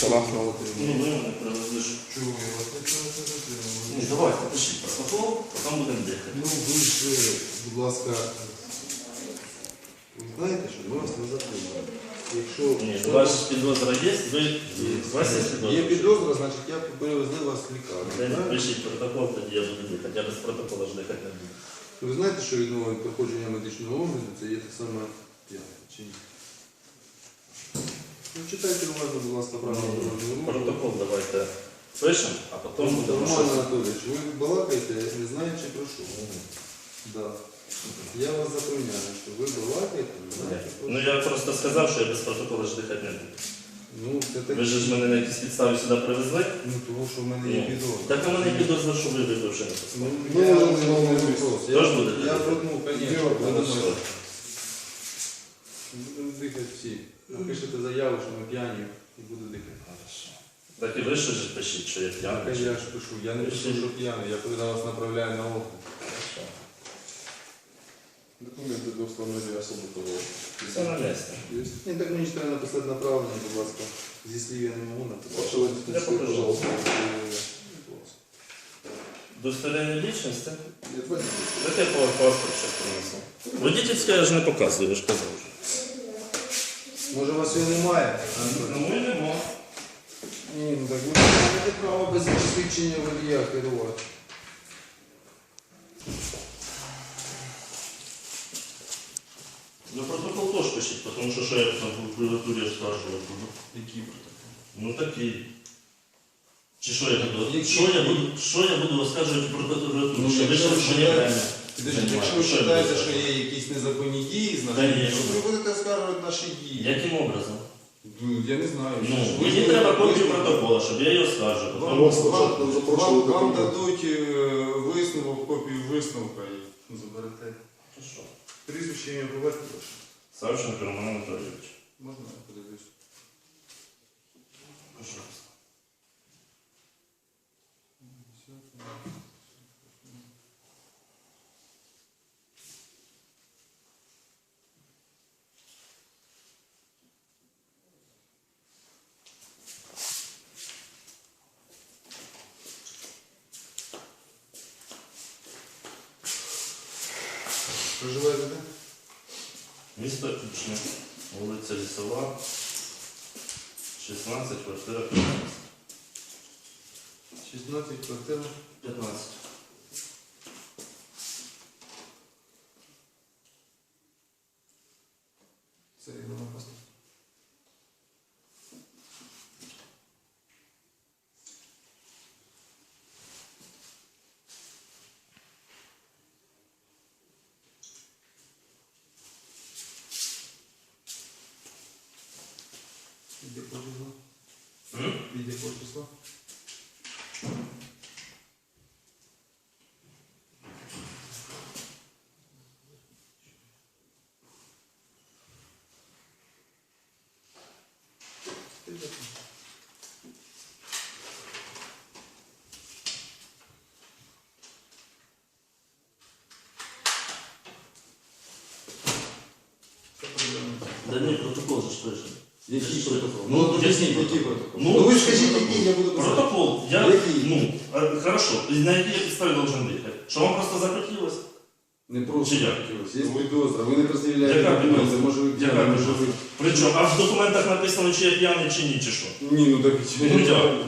шарахнуло. Ну, ви мене привезли. ж. Чого я вас нічого не затримав? Ні, давайте, пишіть протокол, потім будемо дихати. Ну ви ж, будь ласка, ви знаєте, що ми вас не затримали. Якщо Ні, у вас ж підозра є, ви у вас є підозра. є підозра, значить я перевезли вас в лікарню. Дайте правильно? Пишіть протокол, тоді я буду дихати. Я без протоколу ж дихати не буду. Ви знаєте, що відмова від проходження медичного огляду це є те саме п'яне, чи ні? Ну, читайте уважно, будь ласка, правила дорожнього руху. Протокол давайте пишемо, а потім будемо Роман щось. Анатолійович, ви балакаєте, не знаючи про що. Да. Я вас запевняю, що ви балакаєте, не знаючи про Ну що. я просто сказав, що я без протоколу ж дихати не буду. Ну, це так. Ви ж мене на якісь підстави сюди привезли. Ну, тому що в мене є Ну, підозра. Так у мене підозра, що ви випивши не Ну, писали. я Ну, не ну, не ну, вопрос. Тож Я, будете я, дихати? ну, конечно, Діло ви буде, думаєте, що? Всі. Напишете заяву, що ми п'яні і буду дихати. Так і ви що ж пишіть, що я Так, п'яний. я ж пишу. Я не пишу, що п'яний, я коли вас направляю на огляд. Документи для встановлення особи того. Все на місці. Ні, так мені ж треба написати направлення, будь ласка. Зі слів я не можу написати. Ваше Я покажу. пожалуйста. Удостоверення лічності? Нет, водитель. Так я по паспорт зараз принесу. Водительське я ж не показую, ви ж казав вже. Може, у вас його немає? Ну, ми нема. Ні, ну так ви маєте право без посвідчення водія керувати. Ну протокол теж пишіть, тому що що я там в прокуратурі оскаржувати буду. Який протокол? Ну такий. Чи що я буду? Що я буду, що я буду оскаржувати в прокуратурі? Ну, що ви якщо ви що не вважаєте- время. Підождіть, якщо ви Що вважаєте, що є якісь незаконні дії з Та ні, нашої то ви будете оскаржувати наші дії. Яким образом? Ну, я не знаю. Ну, мені треба ви- копію протокола, щоб я її оскаржив. Вам, Потім- спочатку вам, запрошували вам, вам документи. дадуть е, висновок, копію висновка і ну, заберете. Ну, що? Прізвище ім'я по ваше. Савченко Роман Анатолійович. Можна я подивлюсь? Пожалуйста. Проживаєте де? Місто Кучне, вулиця Лісова, 16, квартира 15. 16 квартира. 15. Це я на паспорт. Від якого числа? М? Від якого числа? Що проблема? Да ні, протокол же ж пише. Який протокол? Ну, от який протокол? Ну, Ну, ви ж який, я буду писати. Протокол. Я, Який? ну, а, хорошо. На якій я підставі должен дихати? Що вам просто захотілося? Не просто Чи як? Є підозра, ви не представляєте Яка документи, підозра? може ви Яка може ви... Причому, а в документах написано, чи я п'яний, чи ні, чи що? Ні, ну так Ну, дякую.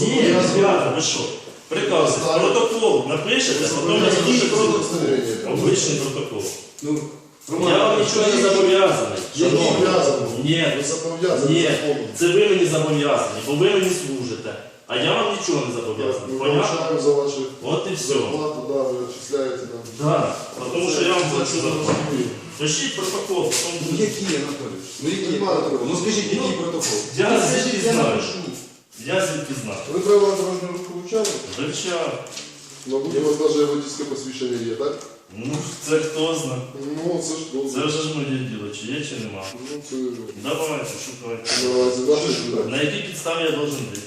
Ні, ребята, ви що? Приказ, протокол напишете, потім удостоверення? Обичний протокол. Ну, Я вам нічого не зобов'язаний. Який шановний. обов'язаний? Ні, Ви зобов'язані Ні, законом. це ви мені зобов'язані, бо ви мені служите. А я вам нічого не зобов'язаний. Ми Понятно? за ваші От і все. зарплату, да, ви відчисляєте нам. Да, тому що я вам за це. Пишіть протокол, ну потім? Ну який Немає протокол? такого. Ну скажіть, який протокол? Я Ну, звідки знаю. я звідки знаю. Ви правила дорожнього руху вивчали? Вивчав. Мабуть, у вас навіть водійське посвідчення є, так? Ну, це хто знає. Ну, це ж добре. Це вже ж моє діло, чи є, чи нема. Ну, це Давайте, шукайте. наразі ваше питання. На якій підставі я должен бути?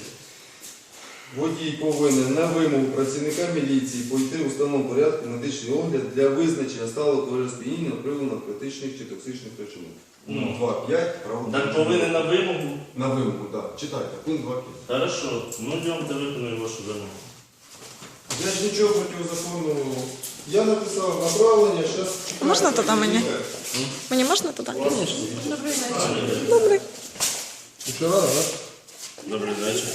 Водій повинен на вимогу працівника міліції пойти в установленому порядку медичний огляд для визначення сталого сп'яніння на приводу наркотичних чи токсичних речовин. Ну. 2.5 право. Так повинен на вимогу. На вимогу, так. Читайте, пункт 2.5. Хорошо, ну йдемте виконуємо вашу вимогу. Я ж нічого протизаконного. Я написав направлення, зараз... Можна туди мені? Мені можна туди? Звісно. Добрий вечір. Добрий. Еще рано, да? Добрий вечір.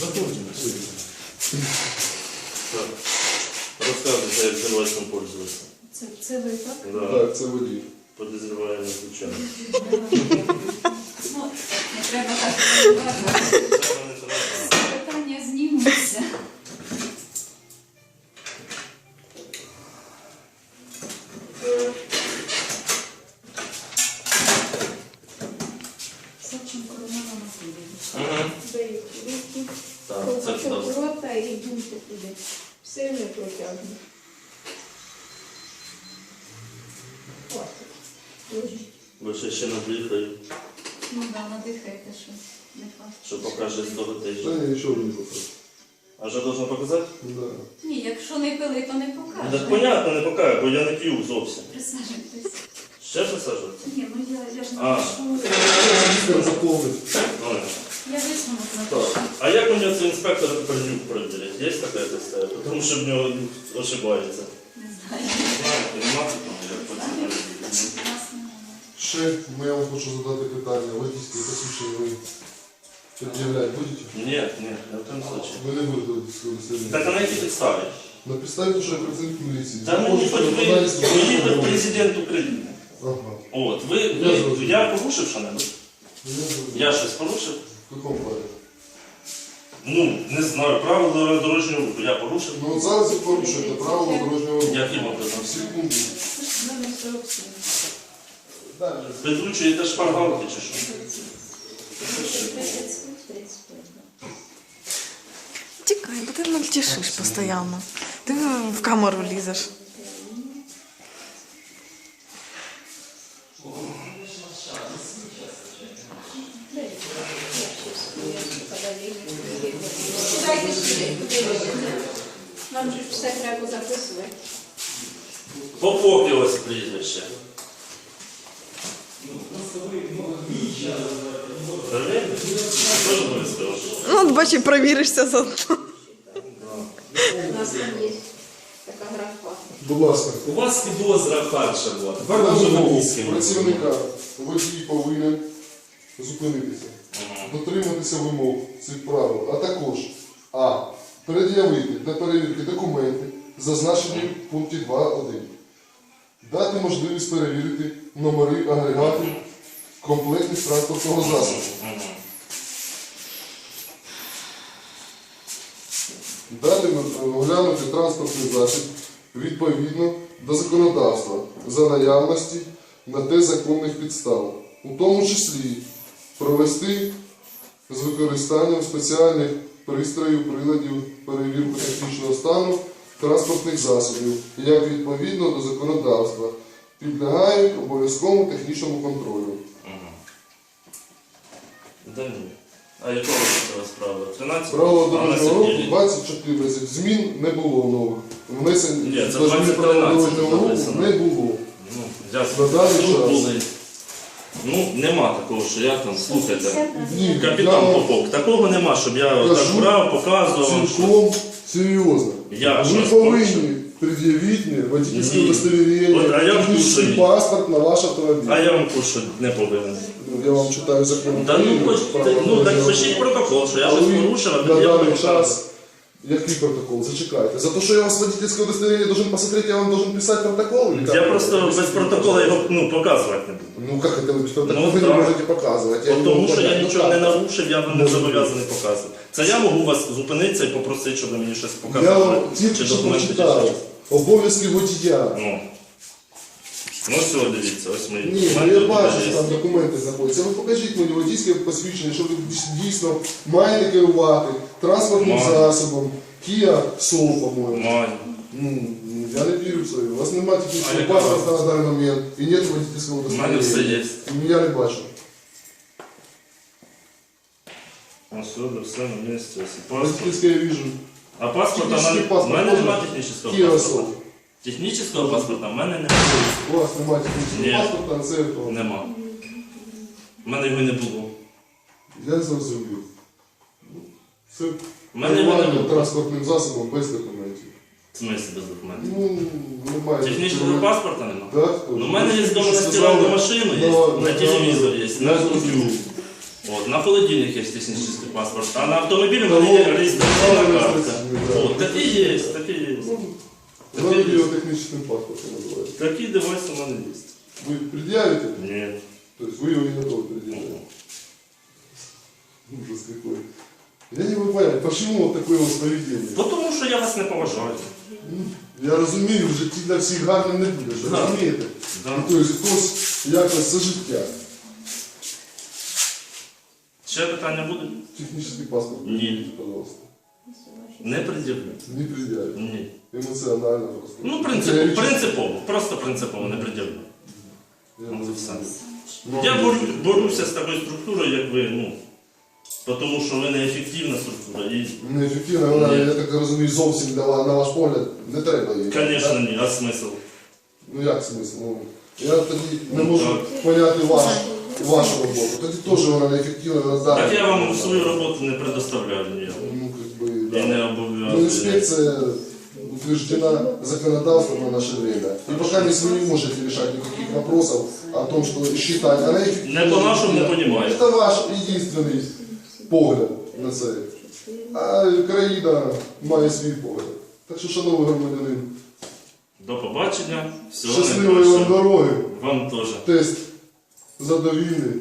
Закончили. Так. Розказуйте, як сервачком пользуватися. Це, це ви, так? Да. Так, це водій. Подозріваємо звичайно. Ну, не треба так Ви ще ще надихаю, Ну да, надихайте, що не факт. що покаже з того Та тижня. ні, нічого не покажу. А що должно показати? Да. Ні, якщо не пили, то не Ну, покаже. Так понятно, не покаже, бо я не п'ю зовсім. Присаджуйтесь. Ще присаджуватися? Ні, ну я, я ж А. напишу. Інспектор заповнить. Ну, Я висновок напишу. Так. А як у нього цей інспектор тепер нюх перевірять? Є така якась? Тому що в нього ошибається. Не знаю. Знаєте, нема такого, як по цьому перевірити? Нас немає. Ще я вам хочу задати питання. Водійське посвідчення ви пред'являти будете? Ні, ні, не в тому случае. Ви не будете водійського? Так а на якій підставі? На підставі, того, що я працівник міліції. Та мені хоч ви, мені хоч президент України. Ага. От, ви, Я ви зрозумів. я порушив що-небудь? Я зрозумів. Я щось порушив? В якому плані? Ну, не знаю, правила дорожнього руху я порушив. Ну от зараз ви порушуєте правила дорожнього руху. Яким образом? Секунду. Номер 47. Підручуєте шпаргалки чи що? 35, 35, да. Тікай, бо ти мальтішиш постійно. Ти в камеру лізеш. Вам же все треба записувати. Попок його прізвище. Перевірте? Що ж ви скажете? Ну, от бачи, провіришся за. У нас там є така графа. Будь ласка. У вас підозра перша була. Тепер На вимогу працівника водій повинен зупинитися, дотриматися вимог цих правил, а також а. Пред'явити для перевірки документи, зазначені в пункті 2.1. Дати можливість перевірити номери агрегатів комплектних транспортного засобу. Далі оглянути транспортний засіб відповідно до законодавства за наявності на те законних підстав, у тому числі провести з використанням спеціальних пристроїв, приладів перевірку технічного стану транспортних засобів, як відповідно до законодавства підлягають обов'язковому технічному контролю. Да ні. А якого це справа? 13? Правило А, на дорожнього руху сидінні? 2014. Змін не було нових. Внесень Ні, це правил 2013 дорожнього руху написано. не було. Ну, я На даний час. були. Ну, нема такого, що я там, слухайте. Ні, Капітан я Попок, такого нема, щоб я Кажу, так брав, показував. Цілком серйозно. Я Ви щось повинні пред'явити мені водительське Ні. От, а я технічний паспорт на ваш автомобіль. А я вам пишу, не повинен Ну, Я вам читаю закон Да ну, України хоч, про право ну так дорожнього пишіть руху. протокол, що я А щось ви порушив, а на тоді я даний буду час який протокол? Зачекайте. За те, що я вас водительське удостоверення должен посмотреть, я вам должен писать протокол? или как? Я просто без протокола його ну, показувати не буду. Ну как это вы без протокола? Ну, вы не так. можете показывать. Я От не тому могу що я понять. Ну, нічого как? не нарушив, я вам не зобов'язаний показувати. Це я можу вас зупинитися і попросити, щоб ви мені щось Я показали. вам тільки Чи що документи, чи прочитав. щось. Обов'язки водія. Ну. Можете його дивіться, ось мої Ні, я бачу, що там документи знаходяться. Ви ну, покажіть мені водійське посвідчення, що ви действительно маєте керувати транспортным Маю. засобом, Kia Soul, по-моему. Маю. Ну, я не вірю в своє. У вас немає А технічного паспорта на данный момент И нет водительського У мене все удостоверення. є. Ну, Я не бачу. Ось люди, все на місці, ось і паспорт. Я вижу. А паспорт, Технічний вона... паспорт в мене можна? немає Kia паспорта. Soul. Технічного паспорта в мене немає. У вас немає технічного Ні. паспорта, це то. Нема. У мене його не було. Я зрозумів. Це У мене його не керування було. транспортним засобом без документів. В смислі без документів. Ну, немає. Технічного паспорта нема. Так, Ну, у мене є вдома на стиральну машину, є, Ну, на ну, телевізор є, ну, на ну, комп'ютер. От, на холодильник є технічний паспорт, а на автомобілі в Ну, мене є ну, реєстраційна ну, карта. да. От, такі є, такі є. Давайте його технічним паспортом називається. Такі девайси у мене є. Ви пред'явите? Ні. То есть вы его не готовы предъявлять? Ужас какой. Я не могу понять, почему вот такое у вас поведение? Бо Тому що я вас не поважаю. Я розумію, в житті для всіх гарним не будеш, Да. розумієте? Да. Ну, тобто хтось якось за життя. Ще питання будуть? Технічний паспорт. Ні. предъявите, Пожалуйста. Не пред'явлю. Не пред'явите. Ні. Емоціонально просто. Ну, принципово, принципово, просто принципово не. Я Ну, це все. Ну, Я борю, борюся з такою структурою, як ви, ну, тому що ви неефективна структура. І, Неефективно, вона, Ні. я так розумію, зовсім для ва- на ваш погляд не треба її. звісно, ні, а смисл? Ну як смисл? Ну, я тоді не можу поняти ваш, вашу роботу. Тоді теж вона неефективна, вона зараз. Так я вам свою роботу не предоставляю ніяку. Ну, как бы, да. І не Ну, обов'язую. инспекция утверждена законодательством на наше время. И пока если вы не можете решать никаких вопросов о том, что считать, она эффективна. Не по-нашому не понимаю. Это ваш единственный погляд на це. А країна має свій погляд. Так що, шановний громадянин, До побачення. Всього щасливої вам найкращого. дороги. Вам теж. Тест задовільний.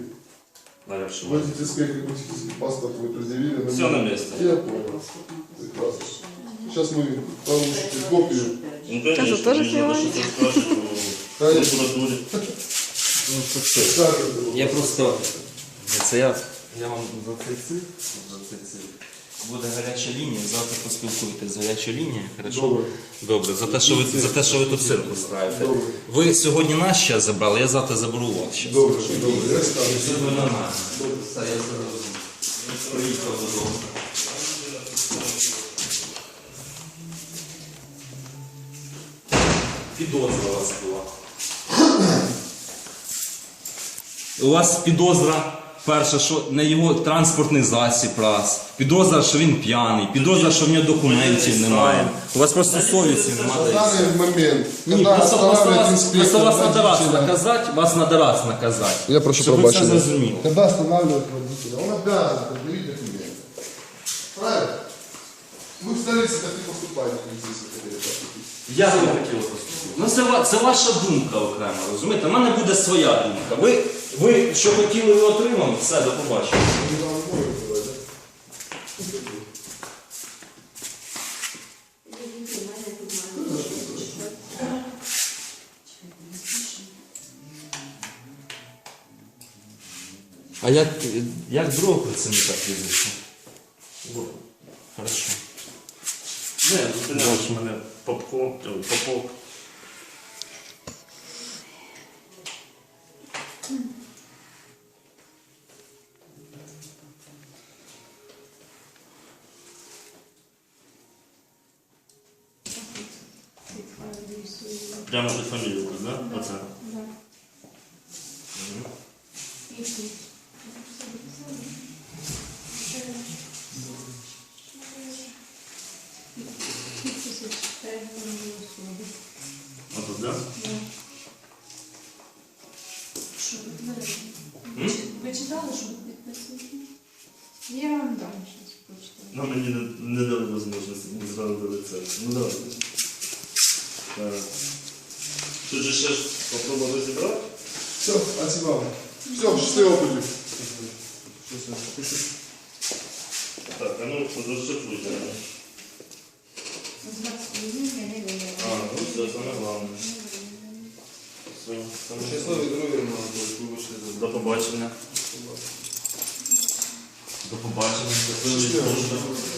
Нарешті. Водительский, водительский паспорт вы предъявили. Все на місці. Я понял. Прекрасно. Сейчас мы получите копию. Ну, конечно, прокуратурі. Ну, это? Я просто. Це я. Я вам за цей цирк, за цей цирк. Буде гаряча лінія, завтра поспілкуйтесь з гарячою лінією, хорошо? Добре. Добре, за те, що ви за те, що ви тут цирк устраєте. Добре. Ви сьогодні наш час забрали, я завтра заберу вас час. Добре, добре, я скажу. Все буде нормально. Все, я розумію. Приїхав додому. Підозра у вас була. У вас підозра, перша, що не його транспортний засіб раз. Підозра, що він п'яний, підозра, що в нього документів немає. У вас просто совісті На немає. данный момент, Ні, когда просто, просто останавливает вас, инспектор просто вас надо раз водителя, наказати, вас надо раз наказати. Я прошу Щоб ви все пробачення. зрозуміли. Когда останавливает водителя, он обязан предъявить документы. Правильно? Вы в столице так не поступаете, полицейский кабинет. Я не хотів поступити. Ну це, ва- це ваша думка окрема, розумієте? У мене буде своя думка. Ви, ви що хотіли, ви отримали, все, до побачення. А як, як другого працівника прізвище? Хорошо. Не, зупиняєш мене Попко, ой, Попок. Прямо під фамілію, буде, да? Оце. Отут, да? Ви читали, що ви підписуєте? Я вам дам щось почитаю. Ну, мені не, не дали можливості, не зразу дали це. Ну давайте. Все, вам. Все, счастливого пути. Так, а ну розшифруйте. З 20 хвилин я не виявила. А, ну все, саме головне. Все, саме Щасливий здоров'я, Анатолій, вибачте за До побачення. До побачення. Щасливої служби.